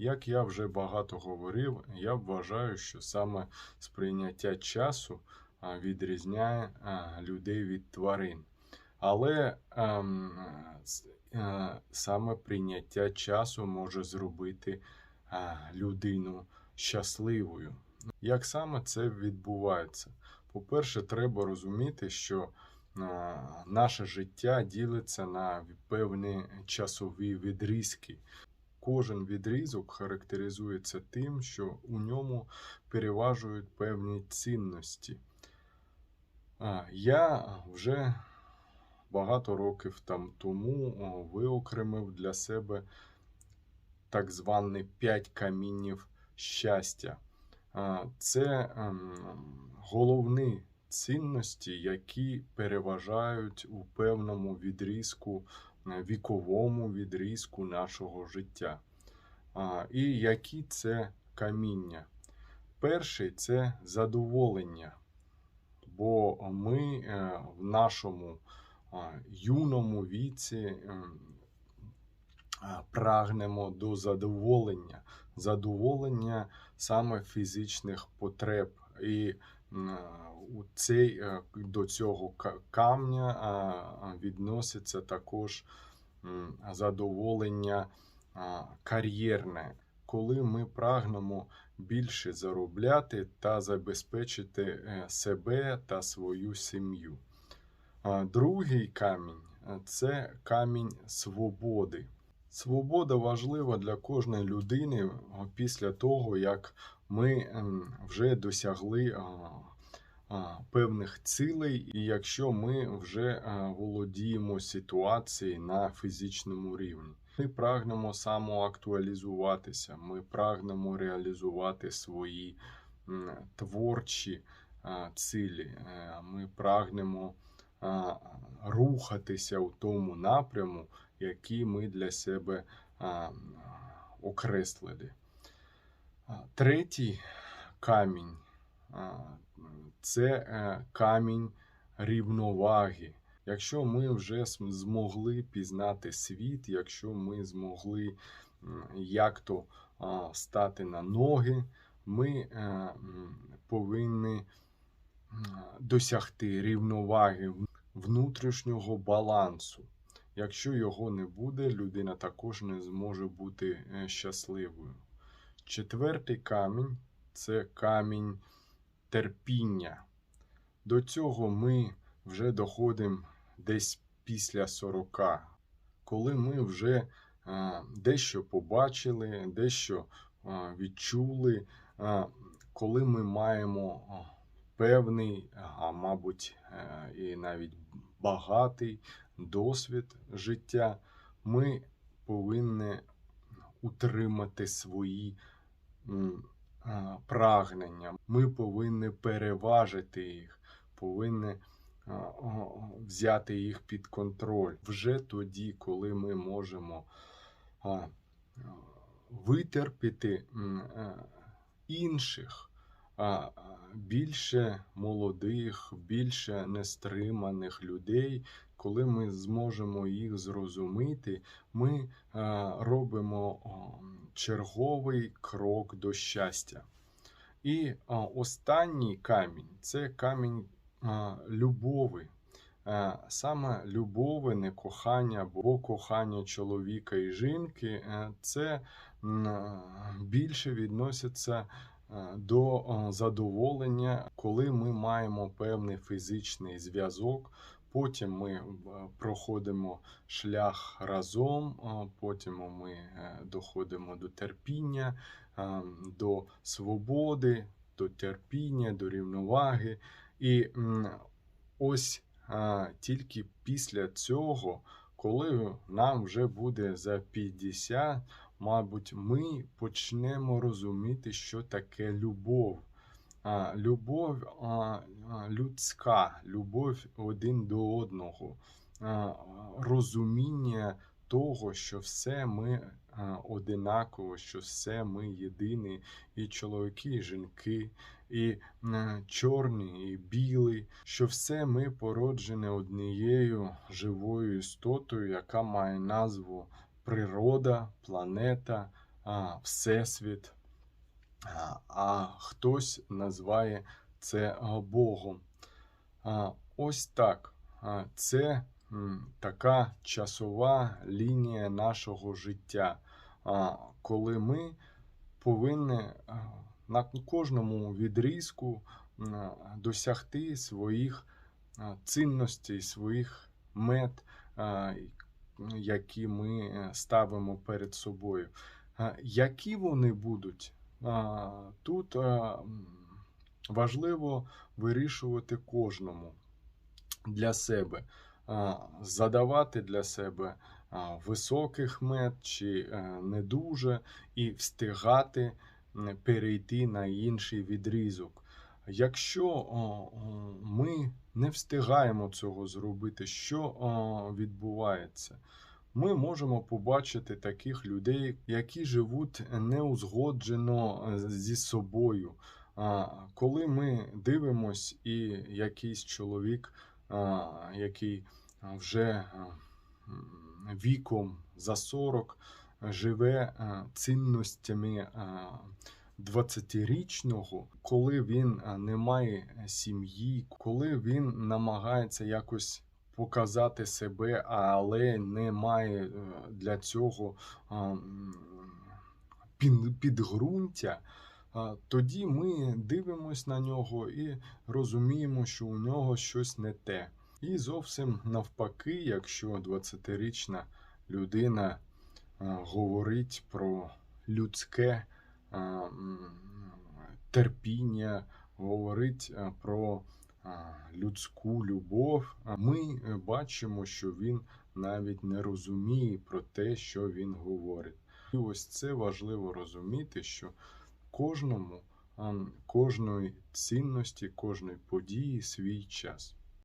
Як я вже багато говорив, я вважаю, що саме сприйняття часу відрізняє людей від тварин. Але ем, е, саме прийняття часу може зробити людину щасливою. Як саме це відбувається? По-перше, треба розуміти, що наше життя ділиться на певні часові відрізки. Кожен відрізок характеризується тим, що у ньому переважують певні цінності. Я вже багато років там тому виокремив для себе так звані п'ять камінів щастя. Це ем, головні цінності, які переважають у певному відрізку, віковому відрізку нашого життя. І які це каміння? Перший це задоволення. Бо ми е, в нашому юному віці ем, прагнемо до задоволення, задоволення саме фізичних потреб. І у цей, е, до цього камня відноситься також задоволення кар'єрне, коли ми прагнемо більше заробляти та забезпечити е, себе та свою сім'ю. Другий камінь е, це камінь свободи. Свобода важлива для кожної людини е, після того, як ми ем, вже досягли а, а, певних цілей, і якщо ми вже е, володіємо ситуацією на фізичному рівні. Ми прагнемо самоактуалізуватися, ми прагнемо реалізувати свої творчі цілі, Е, ми прагнемо рухатися у тому напряму, який ми для себе а, окреслили. Третій камінь а, це е, камінь рівноваги. Якщо ми вже змогли пізнати світ, якщо ми змогли як то стати на ноги, ми е, повинні досягти рівноваги внутрішнього балансу. Якщо його не буде, людина також не зможе бути е, щасливою. Четвертий камінь це камінь терпіння. До цього ми вже доходимо десь після 40, коли ми вже е, дещо побачили, дещо е, відчули, коли ми маємо певний, а мабуть, і навіть багатий досвід життя, ми повинні утримати свої прагнення. Ми повинні переважити їх, повинні взяти їх під контроль вже тоді, коли ми можемо витерпіти е, інших. Більше молодих, більше нестриманих людей, коли ми зможемо їх зрозуміти, ми е, робимо черговий крок до щастя. І останній камінь це камінь а, любови. Е, Саме любови, не кохання, бо кохання чоловіка і жінки е, це е, більше відноситься е, до е, задоволення, коли ми маємо певний фізичний зв'язок. Потім ми е, проходимо шлях разом, потім ми е, доходимо до терпіння, е, до свободи, до терпіння, до рівноваги. І ось тільки після цього, коли нам вже буде за 50, мабуть, ми почнемо розуміти, що таке любов. Любов людська, любов один до одного, розуміння того, що все ми одинаково, що все ми єдині, і чоловіки, і жінки, і чорні, і білі, що все ми породжені однією живою істотою, яка має назву природа, планета, Всесвіт, а, хтось називає це Богом. Ось так. Це така часова лінія нашого життя, коли ми повинні на кожному відрізку досягти своїх цінностей, своїх мет, які ми е, ставимо перед собою. Які вони будуть? Тут важливо вирішувати кожному для себе, задавати для себе високих мет чи е, не дуже, і встигати перейти на інший відрізок. Якщо ми не встигаємо цього зробити, що відбувається? Ми можемо побачити таких людей, які живуть неузгоджено е, зі собою. А, Коли ми дивимось, і якийсь чоловік, який вже віком за 40 живе цінностями а, 20-річного, коли він не має сім'ї, коли він намагається якось показати себе, але не має е, для цього підґрунтя, тоді ми дивимось на нього і розуміємо, що у нього щось не те. І зовсім навпаки, якщо 20-річна людина говорить про людське терпіння, говорить про людську любов, ми е, бачимо, що він навіть не розуміє про те, що він говорить. І ось це важливо розуміти, що кожному, кожної цінності, кожної події свій час.